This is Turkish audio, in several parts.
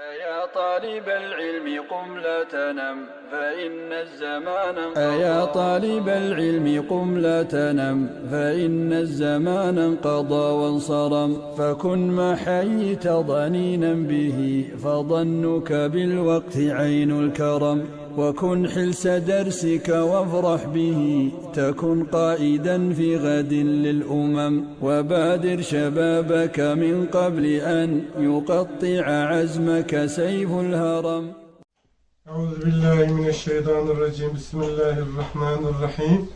أيا طالب العلم قم لا تنم فإن الزمان أيا طالب العلم قم لا تنم فإن الزمان انقضى وانصرم. فكن ما حييت ضنينا به فظنك بالوقت عين الكرم. وكن حلس درسك وافرح به تكن قائدا في غد للأمم وبادر شبابك من قبل أن يقطع عزمك سيف الهرم. أعوذ بالله من الشيطان الرجيم بسم الله الرحمن الرحيم.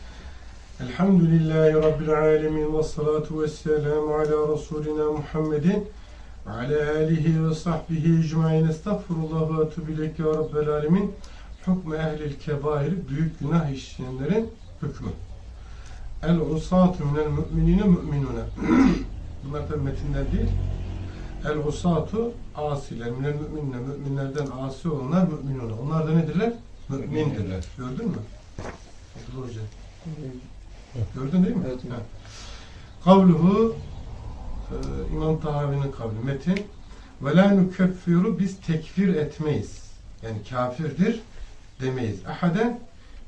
الحمد لله رب العالمين والصلاة والسلام على رسولنا محمد وعلى آله وصحبه أجمعين. استغفر الله وأتوب إليك يا رب العالمين. Hükmü ehlil kebair büyük günah işleyenlerin hükmü. El usatu minel müminine müminune. Bunlar da metinler değil. El usatu asiler minel müminine müminlerden asi olanlar müminune. Onlar da nedirler? Mümindirler. Gördün mü? Abdullah Hoca. Gördün değil mi? Evet. Ha. Kavluhu e, İmam Tahavi'nin kavli metin ve la nükeffiru biz tekfir etmeyiz. Yani kafirdir demeyiz. Ahaden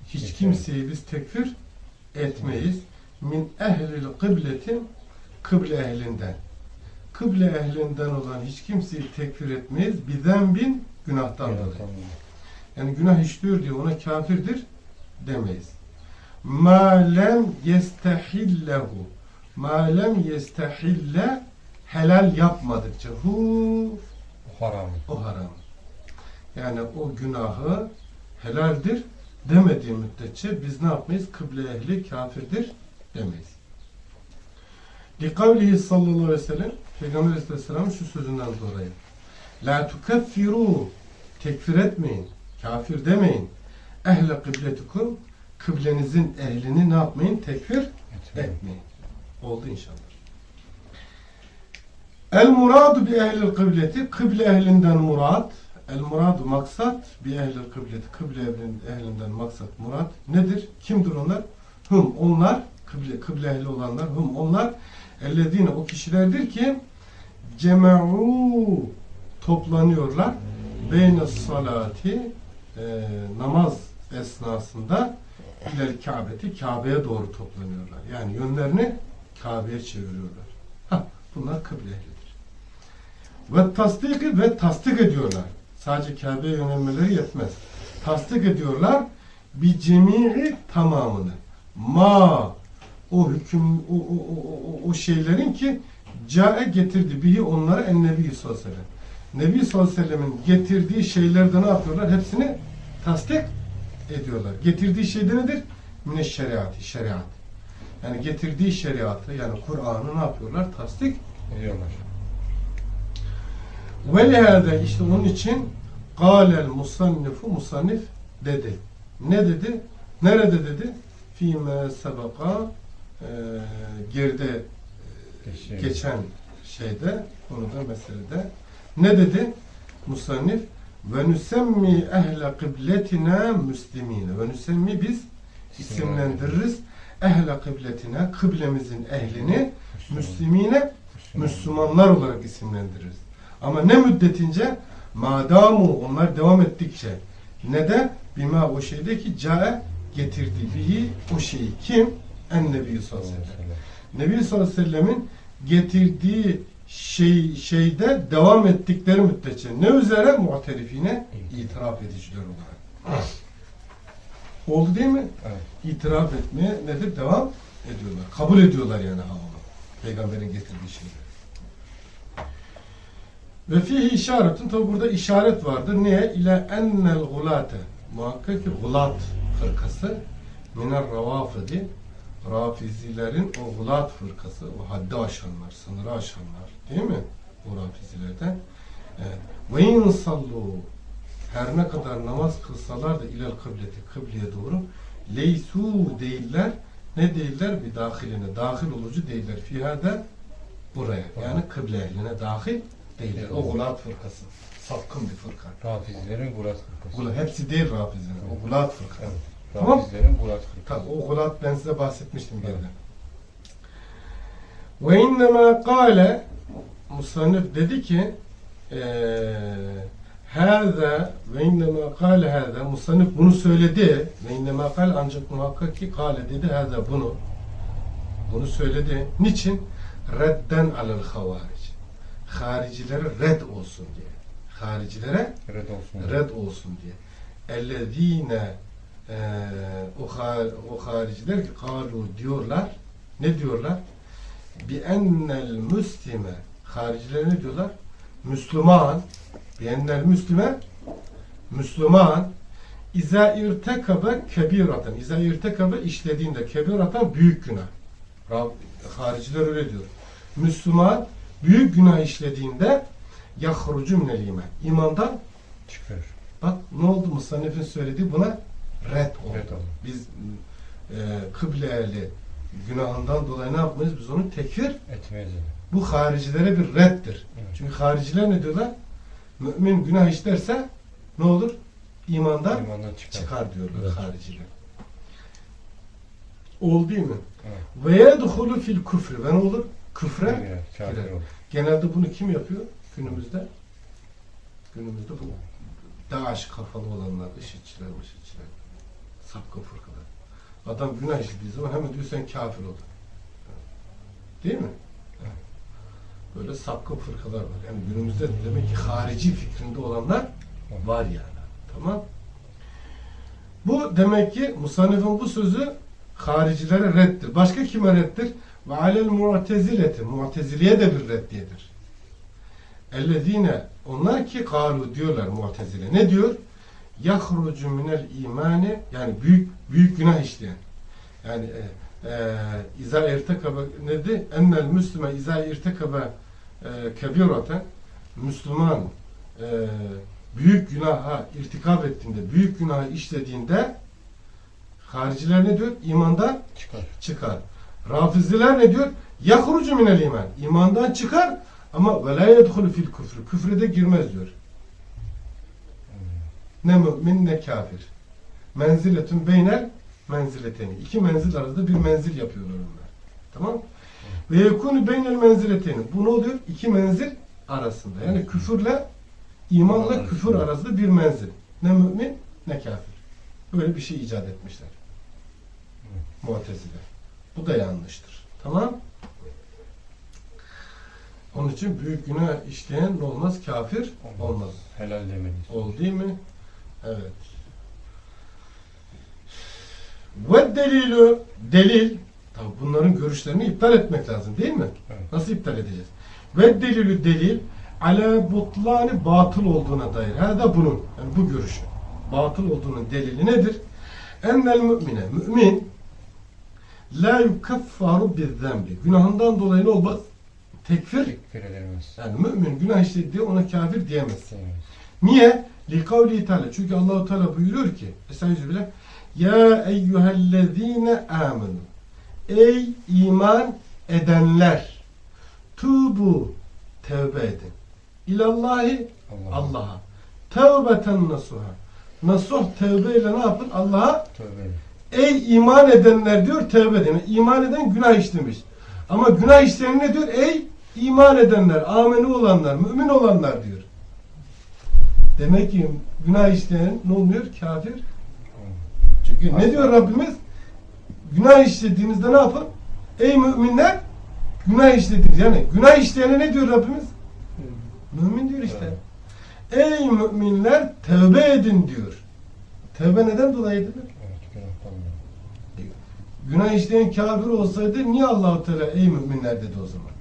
hiç kimseyi biz tekfir etmeyiz. Min ehlil kıbletin kıble ehlinden. Kıble ehlinden olan hiç kimseyi tekfir etmeyiz. Biden bin günahtan dolayı. Yani günah işliyor diye ona kafirdir demeyiz. Ma lem yestehillehu Ma lem yestehille helal yapmadıkça hu Haram. o haram. Yani o günahı helaldir demediği müddetçe biz ne yapmayız? Kıble ehli kafirdir demeyiz. Likavlihi sallallahu aleyhi ve sellem Peygamber aleyhisselamın şu sözünden dolayı La tukeffiru tekfir etmeyin, kafir demeyin. Ehle kıbletikum kıblenizin ehlini ne yapmayın? Tekfir etmeyin. Oldu inşallah. El muradu bi ehlil kıbleti kıble ehlinden murad. El muradu maksat bi ehlil kıbleti kıble ehlin- ehlinden maksat murad nedir? Kimdir onlar? Hum onlar kıble kıble ehli olanlar hum onlar ellezine o kişilerdir ki cema'u toplanıyorlar beyne salati e, namaz esnasında ilel Kabe'ti Kabe'ye doğru toplanıyorlar. Yani yönlerini Kabe'ye çeviriyorlar. Hah, bunlar kıble ehlidir. Ve tasdiki ve tasdik ediyorlar. Sadece Kabe'ye yönelmeleri yetmez. Tasdik ediyorlar bir cemii tamamını. Ma o hüküm o, o, o, o, şeylerin ki cae getirdi bihi onlara en nebi sallallahu aleyhi ve. Nebi sallallahu getirdiği şeylerde ne yapıyorlar? Hepsini tasdik ediyorlar. Getirdiği şey de nedir? Mine şeriatı, şeriat. Yani getirdiği şeriatı yani Kur'an'ı ne yapıyorlar? Tasdik Ediyorlar. Ve lihâde işte onun için kâlel musannifu musannif dedi. Ne dedi? Nerede dedi? Fîmâ sebeka e, geride Geçiyor. geçen şeyde konuda meselede ne dedi? Musannif ve nüsemmi ehle kıbletina müslimine ve nüsemmi biz isimlendiririz ehle kıbletina kıblemizin ehlini müslimine Müslümanlar olarak isimlendiririz. Ama ne müddetince madamu onlar devam ettikçe ne de bima o şeyde ki cae getirdi bihi o şeyi kim? En Nebi sallallahu aleyhi ve sellem. Nebi sallallahu aleyhi ve sellemin getirdiği şey şeyde devam ettikleri müddetçe ne üzere muhterifine itiraf ediciler olarak. Oldu değil mi? Evet. İtiraf etmeye nedir? Devam ediyorlar. Kabul ediyorlar yani ha onu. Peygamberin getirdiği şeyleri. Ve fihi işaretun tabi burada işaret vardır. Niye? İle ennel gulate. Muhakkak ki gulat fırkası miner ravafidi Rafizilerin o gulat fırkası, o haddi aşanlar, sınırı aşanlar değil mi? O Rafizilerden. Ve in sallu her ne kadar namaz kılsalar da ilel kıbleti, kıbleye doğru leysu değiller. Ne değiller? Bir dahiline, dahil olucu değiller. Fihada buraya. Yani kıble ehline dahil değiller. O gulat fırkası. Sapkın bir fırka. Rafizlerin Gulat Fırkası. Gulat, hepsi değil Rafiziler. O gulat fırkası. Evet. Tamam. Rafizlerin Gulat Fırkası. Tabi o gulat ben size bahsetmiştim geride. Ve innema kâle Musannif dedi ki Hâzâ ve innemâ kâle hâzâ Musannif bunu söyledi. Ve innemâ kâle ancak muhakkak ki kâle dedi hâzâ bunu. Bunu söyledi. Niçin? Redden alel havaric. Haricilere red olsun diye. Haricilere Red olsun. red olsun diye. Ellezine har- o hariciler ki kalu diyorlar. Ne diyorlar? Bi ennel müslime hariciler ne diyorlar? Müslüman bi ennel müslime Müslüman İza irtekabe kebiratan. İza irtekabe işlediğinde kebiratan büyük günah. Rab, hariciler öyle diyor. Müslüman büyük günah işlediğinde yahrucu minel iman. İmandan Çıkıyor. Bak ne oldu Musannef'in söylediği buna red oldu. Red oldu. Biz e, kıble ehli günahından dolayı ne yapmayız? Biz onu tekfir, Etmeyiz. bu haricilere bir reddir. Evet. Çünkü hariciler ne diyorlar? Mümin günah işlerse ne olur? İmandan İmandan çıkar. çıkar diyorlar Evet. hariciler. Oldu değil mi? Ve yedhulu fil küfrü. Ve ne olur? Küfre Kafir olur. Genelde bunu kim yapıyor? Günümüzde. Günümüzde bu Daesh kafalı olanlar, IŞİD'çiler, IŞİD'çiler. Sapkın fırkalar. Adam günah işlediği zaman hemen diyor sen kafir oldun. Değil mi? Böyle sapkın fırkalar var. Yani günümüzde demek ki harici fikrinde olanlar var yani. Tamam. Bu demek ki Musannif'in bu sözü haricilere reddir. Başka kime reddir? Ve alel mu'tezileti. Mu'teziliye de bir reddiyedir. Ellezine onlar ki kalu diyorlar mu'tezile. Ne diyor? Yahrucu minel imani yani büyük büyük günah işleyen. Yani e, e, iza irtekabe ne dedi? Ennel müslüme iza irtekabe e, kebiraten Müslüman e, büyük günaha irtikap ettiğinde, büyük günahı işlediğinde hariciler ne diyor? İmandan Çıkar. çıkar. Rafiziler ne diyor? Yahrucu minel iman. İmandan çıkar ama ve la yedhulu fil küfrü. Küfre de girmez diyor. Ne mümin ne kafir. Menziletün beynel menzileteni. İki menzil arasında bir menzil yapıyorlar onlar. Tamam Ve yekunu beynel menzileteni. Bu ne oluyor? İki menzil arasında. Yani küfürle imanla küfür arasında bir menzil. Ne mümin ne kafir. Böyle bir şey icat etmişler. Mu'tezile. Bu da yanlıştır. Tamam? Onun için büyük günah işleyen ne olmaz? Kafir olmaz. Helal demeliyiz. Oldu değil mi? Evet. Ve delilü delil Tabi bunların görüşlerini iptal etmek lazım değil mi? Evet. Nasıl iptal edeceğiz? Ve delilü delil ala butlani batıl olduğuna dair. Her de bunun yani bu görüşü. Batıl olduğunun delili nedir? Ennel mümine mümin la yukaffaru bizzembi. Günahından dolayı ne olmaz? Tekfir. Tekfir edilmez. Yani mümin günah işledi diye ona kafir diyemez. Diyemeyiz. Niye? Likavli Teala. Çünkü Allahu Teala buyuruyor ki Estaizu bile Ya eyyühellezine amenu Ey iman edenler Tubu tevbe edin. İlallahi Allah. Allah'a. Tevbeten nasuha. Nasuh tevbeyle ne yapın? Allah'a Tövbe edin. Ey iman edenler diyor tevbe edin. İman eden günah işlemiş. Ama günah işleyen ne diyor? Ey iman edenler, ameni olanlar, mümin olanlar diyor. Demek ki günah işleyen ne olmuyor? Kafir. Çünkü ne diyor Rabbimiz? Günah işlediğinizde ne yapın? Ey müminler günah işlediniz. Yani günah işleyene ne diyor Rabbimiz? Mümin diyor işte. Ey müminler tevbe edin diyor. Tevbe neden dolayı edilir? Günah işleyen kafir olsaydı niye Allahu Teala ey müminler dedi o zaman?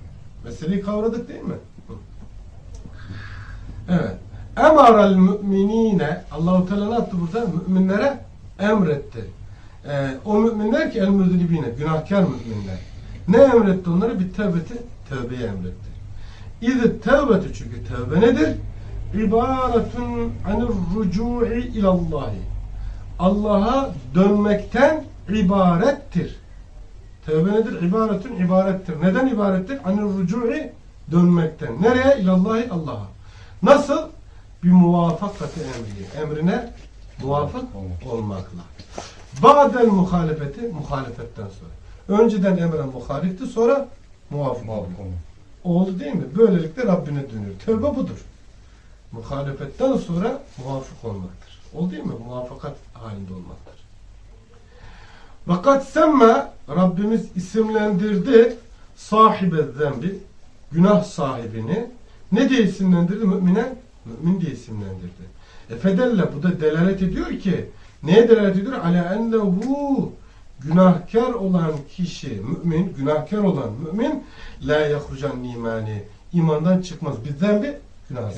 Meseleyi kavradık değil mi? Evet. Emaral müminine Allahu Teala ne yaptı burada? Müminlere emretti. Ee, o müminler ki el müzlibine günahkar müminler. Ne emretti onlara? Bir tevbeti tevbeyi emretti. İzi tevbeti çünkü tevbe nedir? İbaretun anir rucu'i ilallahi. Allah'a dönmekten ibarettir. Tevbe nedir? İbaretün ibarettir. Neden ibarettir? Anir rucu'i dönmekten. Nereye? İlallahi Allah'a. Nasıl? Bir muvafakati emri. Emrine muvafık Olmak. olmakla. Ba'del muhalefeti muhalefetten sonra. Önceden emren muhalifti sonra muvafık oldu. Oldu değil mi? Böylelikle Rabbine dönüyor. Tövbe budur. muhalefetten sonra muvafık olmaktır. Oldu değil mi? Muvaffakat halinde olmaktır. Fakat semme Rabbimiz isimlendirdi sahibe zembi günah sahibini ne diye isimlendirdi mümine? Mümin diye isimlendirdi. E fedelle bu da delalet ediyor ki neye delalet ediyor? Ala ennehu günahkar olan kişi mümin, günahkar olan mümin la yahrucan imani imandan çıkmaz. Bizden bir günah.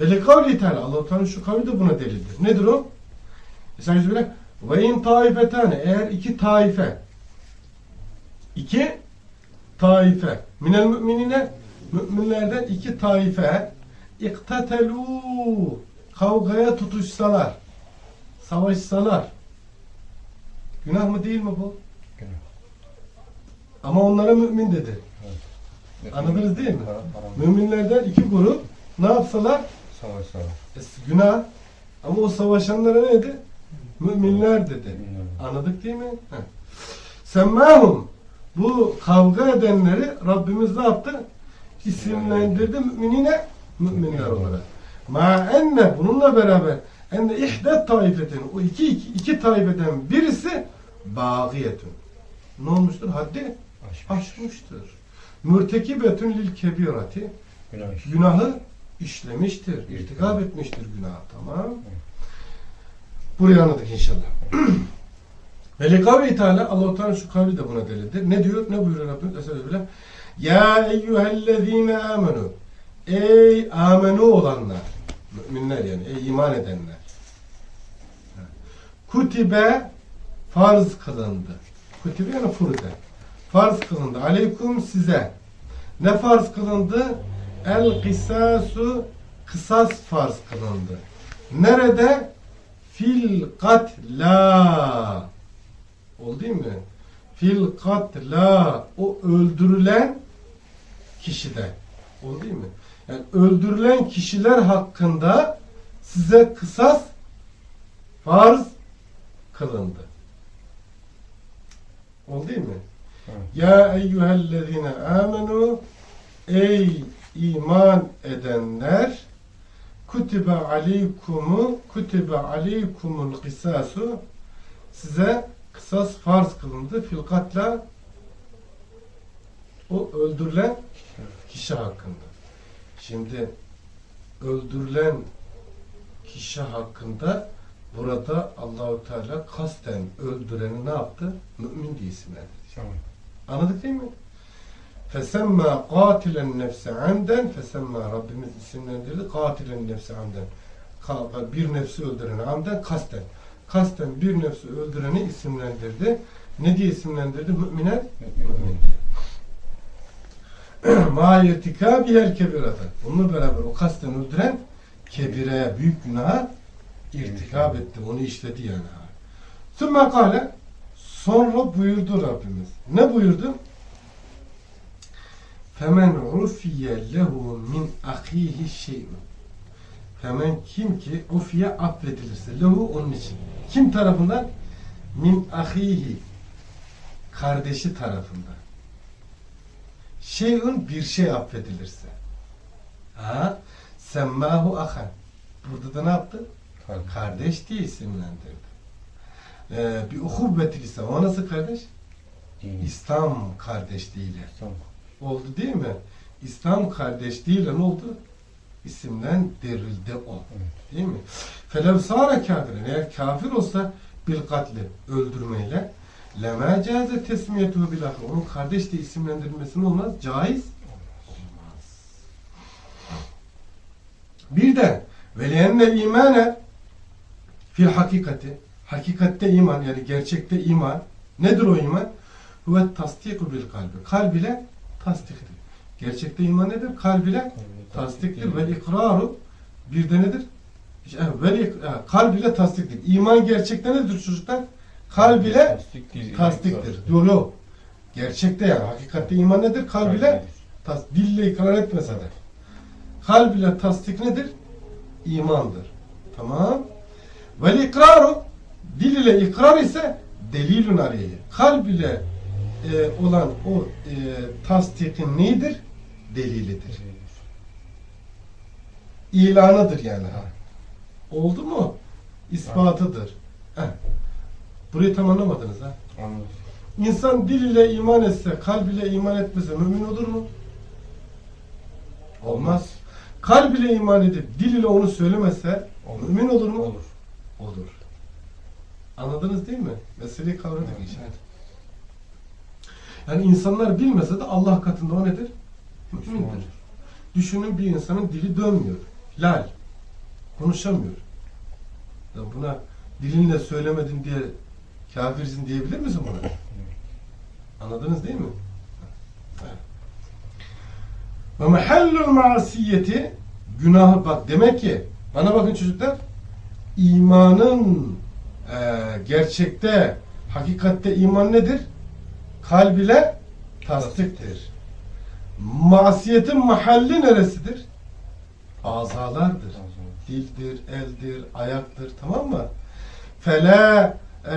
Ve li kavli teala Allah-u Teala şu kavli de buna delildir. Nedir o? Böyle ve in taifetane eğer iki taife iki taife minel müminine müminlerden iki taife iktatelu kavgaya tutuşsalar savaşsalar günah mı değil mi bu? Günah. Ama onlara mümin dedi. Anladınız değil mi? Müminlerden iki grup ne yapsalar? Savaş savaş. E, günah. Ama o savaşanlara ne dedi? Müminler dedi. Anladık değil mi? Heh. Semmahum. Bu kavga edenleri Rabbimiz ne yaptı? İsimlendirdi müminine müminler olarak. Ma enne bununla beraber enne ihdet taifetin o iki, iki, iki taifeden birisi bağiyetün. Ne olmuştur? Haddi aşmıştır. Mürtekibetün lil kebirati günahı işlemiştir, irtikap etmiştir günah. Tamam. Burayı anladık inşallah. Ve li kavli teala Allah-u Teala şu kavli de buna delildir. Ne diyor? Ne buyuruyor Rabbimiz? Estağfirullah. Ya eyyühellezine amenu Ey amenu olanlar müminler yani ey iman edenler kutibe farz kılındı. Kutibe yani furde. Farz kılındı. Aleyküm size. Ne farz kılındı? El kısasu kısas farz kılındı. Nerede? Fil katla. Oldu değil mi? Fil katla. O öldürülen kişide. Oldu değil mi? Yani öldürülen kişiler hakkında size kısas farz kılındı. Oldu değil mi? Ya eyyühellezine amenu Ey iman edenler kutibe aleykumu kutibe aleykumul kısasu size kısas farz kılındı fil katla o öldürülen kişi hakkında. Şimdi öldürülen kişi hakkında burada Allahu Teala kasten öldüreni ne yaptı? Mümin isimlendirdi. Tamam. Anladık değil mi? Fesemma katilen nefse amden fesemma Rabbimiz isimlendirdi. katilen nefse amden bir nefsi öldüreni amden kasten. Kasten bir nefsi öldüreni isimlendirdi. Ne diye isimlendirdi? Mümine mümin. Diye ma irtikabihel kebirata. Bununla beraber o kasten öldüren kebireye büyük günaha irtikab etti. Onu işledi yani. Sümme kale Sonra buyurdu Rabbimiz. Ne buyurdu? Femen ufiye lehu min ahihi şey'un. Femen kim ki ufiye affedilirse lehu onun için. Kim tarafından? Min ahihi kardeşi tarafından. Şey'un bir şey affedilirse. Ha? Semmahu ahan. Burada da ne yaptı? Kalp. Kardeş diye isimlendirdi. Ee, bir uhuvvetil İslam. O nasıl kardeş? İslam kardeşliğiyle. Tamam. Oldu değil mi? İslam kardeşliğiyle ne oldu? İsimlendirildi o. Evet. Değil mi? Felev sâre kafirin. Eğer kafir olsa bil katli öldürmeyle lemâ câze tesmiyetuhu bil ahir. Onun kardeş diye isimlendirilmesi ne olmaz? Caiz olmaz. Bir de ve liennel imane fil hakikati hakikatte iman yani gerçekte iman nedir o iman? Huve tasdiku bil kalbi. Kalb ile tasdiktir. Gerçekte iman nedir? Kalb ile tasdiktir. Ve ikraru bir de nedir? İşte, Ve ik- ha, kalb ile tasdiktir. İman gerçekte nedir çocuklar? Kalb ile Tasdiktir. tasdiktir. Yok yok. Gerçekte yani hakikatte iman nedir? Kalb ile tas dille ikrar etmese de. Kalb ile tasdik nedir? İmandır. Tamam. Vel ikraru dil ile ikrar ise delilun aleyhi. Kalb ile e, olan o e, tasdikin neyidir? Delilidir. ilanıdır yani. Ha. Oldu mu? İspatıdır. Heh. Burayı tam anlamadınız ha. Anladım. İnsan dil ile iman etse, kalb ile iman etmese mümin olur mu? Olmaz. Kalb ile iman edip dil ile onu söylemese Olur. mümin olur mu? Olur. Olur. Anladınız değil mi? Meseleyi kavradık inşallah. Yani insanlar bilmese de Allah katında o nedir? Mümindir. Düşünün bir insanın dili dönmüyor. Lal. Konuşamıyor. Ya buna dilinle söylemedin diye kafirsin diyebilir misin buna? Anladınız değil mi? Ve mahallul masiyeti günahı bak demek ki bana bakın çocuklar imanın e, gerçekte hakikatte iman nedir? Kalb ile tasdiktir. Masiyetin mahalli neresidir? Azalardır. Dildir, eldir, ayaktır. Tamam mı? Fela e,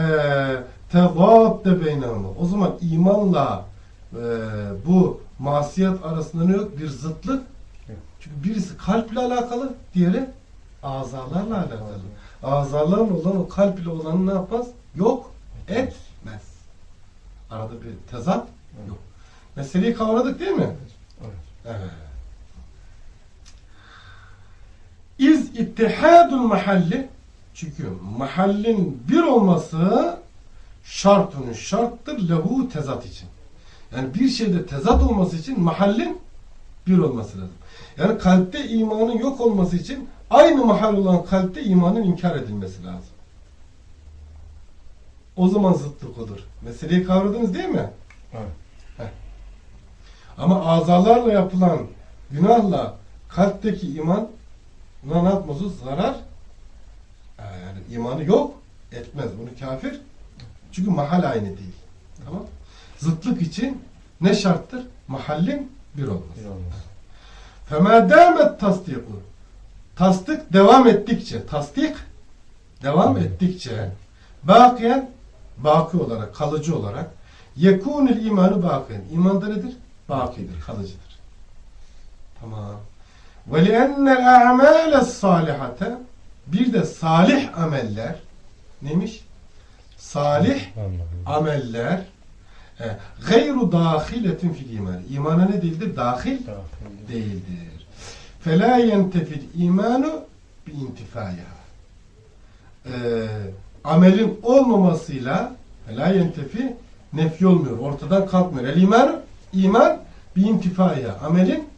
tevadde beynehuma. O zaman imanla e, bu masiyet arasında ne yok? Bir zıtlık. Çünkü birisi kalple alakalı, diğeri azalarla alakalı. Azalarla olan o kalp ile olanı ne yapmaz? Yok etmez. Arada bir tezat Evet. yok. Meseleyi kavradık değil mi? Evet. Evet. İz ittihadul mahalli çünkü mahallin bir olması şartun şarttır lehu tezat için. Yani bir şeyde tezat olması için mahallin bir olması lazım. Yani kalpte imanın yok olması için aynı mahal olan kalpte imanın inkar edilmesi lazım. O zaman zıtlık olur. Meseleyi kavradınız değil mi? Evet. Ama azalarla yapılan günahla kalpteki iman ne yapmaz? Zarar yani imanı yok etmez. Bunu kafir çünkü mahal aynı değil. Tamam. Zıtlık için ne şarttır? Mahallin bir olması. Bir olması. Fema demet tasdiku. Tasdik devam ettikçe, tasdik devam ettikçe bakiyen baki olarak, kalıcı olarak yekunil imanı bakiyen. İman da nedir? Bakidir, kalıcıdır. Tamam. Ve li'ennel a'mâle salihate bir de salih ameller neymiş? Salih ameller e, gayru dahiletin fil iman. İmana ne değildir? Dahil değildir. Fela yentefil imanu bi intifaya. Ee, amelin olmamasıyla fela yentefi nefi olmuyor. Ortadan kalkmıyor. El iman iman bi intifaya. Amelin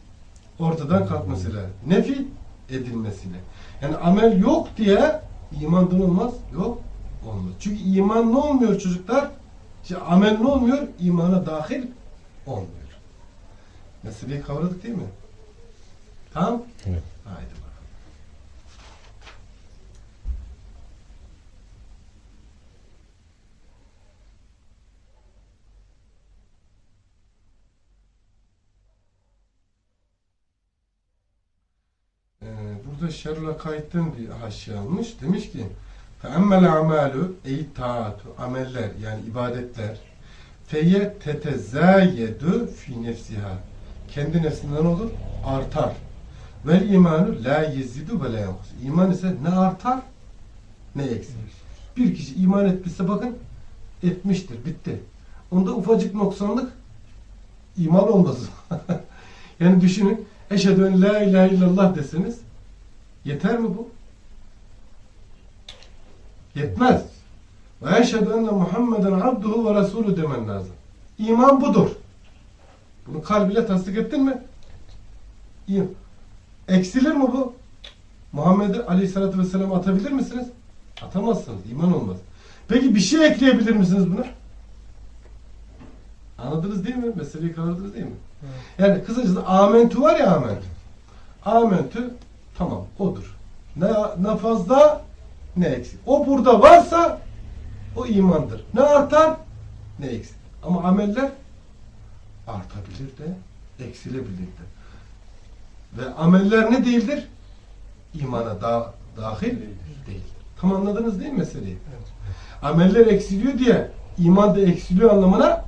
ortadan kalkmasıyla. Nefi edilmesiyle. Yani amel yok diye imandan olmaz. Yok olmaz. Çünkü iman ne olmuyor çocuklar? İşte amel ne olmuyor? İmana dahil olmuyor. Meseleyi kavradık değil mi? Tamam? Evet. Haydi bakalım. Ee, burada Şerul Kaid'den bir haşye almış. Demiş ki فَاَمَّ الْاَعْمَالُ ey taatu, ameller yani ibadetler feye tetezâyedü fi nefsiha kendi nefsinden olur artar. Vel imanu la yezidu ve la yankus. İman ise ne artar ne eksilir. Bir kişi iman etmişse bakın etmiştir, bitti. Onda ufacık noksanlık iman olmaz. yani düşünün eşhedü en la ilahe illallah deseniz yeter mi bu? Yetmez. Ve eşhedü enne Muhammeden abduhu ve resulü demen lazım. İman budur. Bunu kalbiyle tasdik ettin mi? İyi. Eksilir mi bu? Muhammed'i aleyhissalatü vesselam atabilir misiniz? Atamazsınız. iman olmaz. Peki bir şey ekleyebilir misiniz buna? Anladınız değil mi? Meseleyi kavradınız değil mi? Yani kısacası amentü var ya amentü. Amentü tamam odur. Ne, ne fazla ne eksik. O burada varsa o imandır. Ne artar ne eksik. Ama ameller artabilir de eksilebilir de. Ve ameller ne değildir? İmana da, dahil değil. Tam anladınız değil mi meseleyi? Evet. Ameller eksiliyor diye iman da eksiliyor anlamına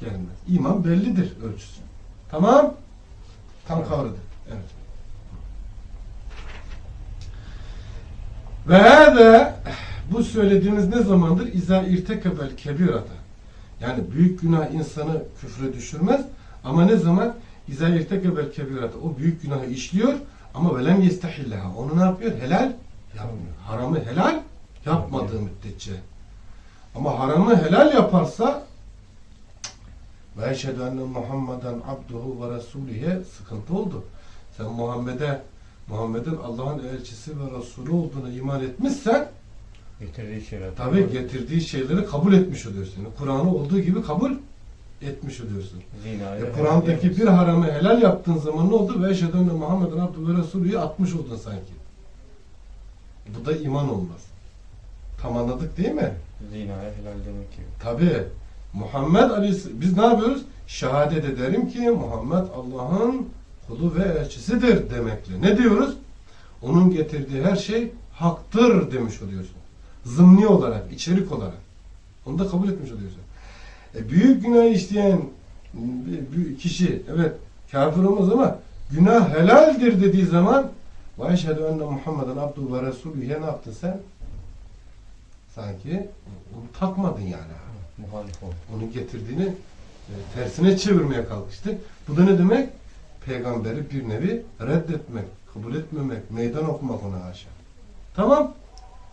gelmez. İman bellidir ölçüsü. Tamam? Tam kavradık. Evet. Ve hâzâ bu söylediğimiz ne zamandır? İzâ irtekebel kebirata. Yani büyük günah insanı küfre düşürmez ama ne zaman? İzâ irtekebel kebirata. O büyük günahı işliyor ama velem yestehilleha. Onu ne yapıyor? Helal yapmıyor. Haramı helal yapmadığı müddetçe. Ama haramı helal yaparsa ve eşhedü enne Muhammeden abduhu ve resulühe sıkıntı oldu. Sen Muhammed'e Muhammed'in Allah'ın elçisi ve Resulü olduğuna iman etmişsen Getirdiği şeyler. tabi getirdiği şeyleri kabul etmiş oluyorsun. Kur'an'ı olduğu gibi kabul etmiş oluyorsun. Zinayı E, Kur'an'daki bir haramı helal yaptığın zaman ne oldu? Ve eşhedü enne Muhammeden abduhu ve Resulü'yü atmış oldun sanki. Bu da iman olmaz. Tam anladık değil mi? Zinaya helal demek gibi. Tabi Muhammed Aleyhisselam biz ne yapıyoruz? Şehadet ederim ki Muhammed Allah'ın kulu ve elçisidir demekle. Ne diyoruz? Onun getirdiği her şey haktır demiş oluyorsun. Zımni olarak, içerik olarak. Onu da kabul etmiş oluyorsun. E, büyük günah işleyen bir- kişi evet kafir olmaz ama günah helaldir dediği zaman ve eşhedü enne Muhammeden abdu ve resulü ne yaptın sen? Sanki onu takmadın yani. Muhalif. Onun getirdiğini e, tersine çevirmeye kalkıştı. Bu da ne demek? Peygamberi bir nevi reddetmek, kabul etmemek, meydan okumak ona haşa. Tamam.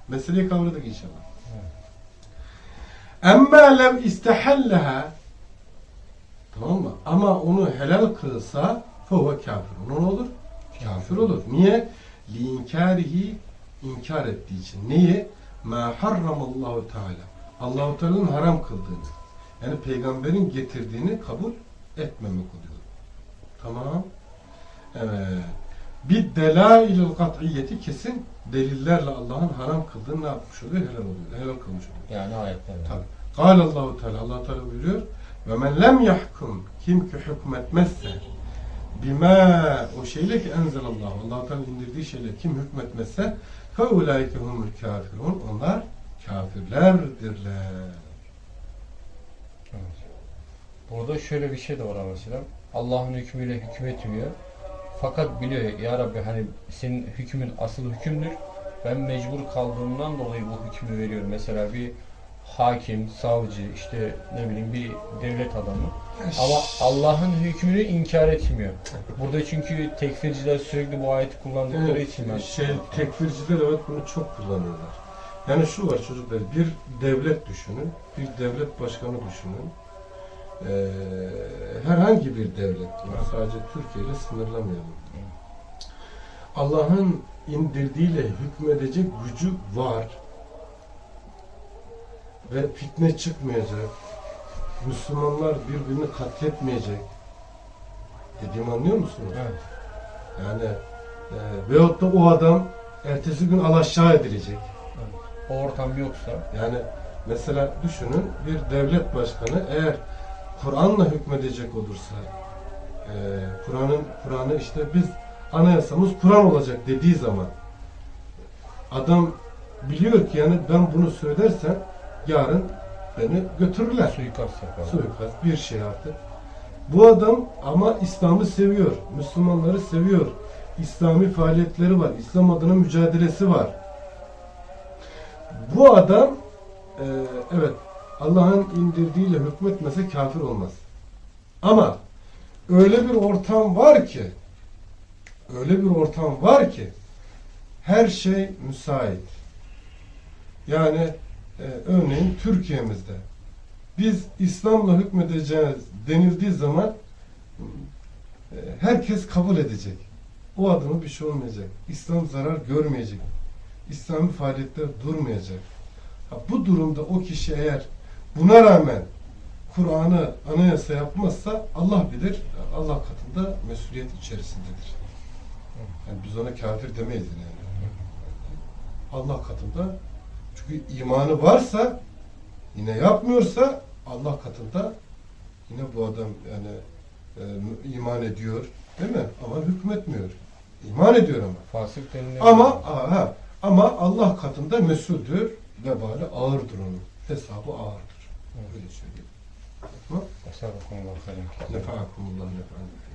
Meseleyi kavradık inşallah. Emme lem istehalleha Tamam mı? Ama onu helal kılsa fova kafir. Ona ne olur? Kafir olur. Niye? Li inkarihi inkar ettiği için. Neyi? Ma harramallahu teala. Allahu Teala'nın haram kıldığını. Yani peygamberin getirdiğini kabul etmemek oluyor. Tamam. Evet. Bir delailül kat'iyeti kesin delillerle Allah'ın haram kıldığını ne yapmış oluyor? Helal oluyor. Helal kılmış oluyor. Yani ayetlerden. Tabi. Kâle Allahu Teala Allah Teala buyuruyor ve men lem yahkum kim ki hükmetmezse bima o şeyle ki enzelallah Allah Teala indirdiği şeyle kim hükmetmezse fe ulaike humul kafirun onlar kafirlerdirler. Evet. Burada şöyle bir şey de var mesela. Allah'ın hükmüyle hükmetmiyor. Fakat biliyor ya Rabbi hani senin hükmün asıl hükümdür. Ben mecbur kaldığımdan dolayı bu hükmü veriyorum. Mesela bir hakim, savcı, işte ne bileyim bir devlet adamı. Ama Allah'ın hükmünü inkar etmiyor. Burada çünkü tekfirciler sürekli bu ayeti kullandıkları için ben şey, tekfirciler evet bunu çok kullanıyorlar. Yani şu var çocuklar, bir devlet düşünün, bir devlet başkanı düşünün. Ee, herhangi bir devlet, yani sadece Türkiye ile sınırlamayalım. Allah'ın indirdiğiyle hükmedecek gücü var. Ve fitne çıkmayacak. Müslümanlar birbirini katletmeyecek. Dediğimi anlıyor musunuz? Evet. Yani e, veyahut da o adam ertesi gün alaşağı edilecek. O ortam yoksa Yani mesela düşünün bir devlet başkanı eğer Kur'an'la hükmedecek olursa e, Kur'an'ın Kur'an'ı işte biz anayasamız Kur'an olacak dediği zaman adam biliyor ki yani ben bunu söylersem yarın beni götürürler. suikast yapar. Suikast bir şey artık. Bu adam ama İslam'ı seviyor. Müslümanları seviyor. İslami faaliyetleri var. İslam adına mücadelesi var. Bu adam e, evet Allah'ın indirdiğiyle hükmetmese kafir olmaz. Ama öyle bir ortam var ki öyle bir ortam var ki her şey müsait. Yani e, örneğin Türkiye'mizde biz İslam'la hükmedeceğiz denildiği zaman e, herkes kabul edecek. O adına bir şey olmayacak. İslam zarar görmeyecek. İslami faaliyetler durmayacak. Ha, bu durumda o kişi eğer buna rağmen Kur'an'ı anayasa yapmazsa Allah bilir Allah katında mesuliyet içerisindedir. Yani biz ona kafir demeyiz yani. Allah katında çünkü imanı varsa yine yapmıyorsa Allah katında yine bu adam yani e, iman ediyor değil mi? Ama hükmetmiyor. İman ediyor ama. Fasık denilen Ama aha, ama Allah katında mesuldür. Vebali ağırdır onun. Hesabı ağırdır. Öyle söyleyeyim. Bu konuda bakalım. Nefa'akumullah nefa'akumullah.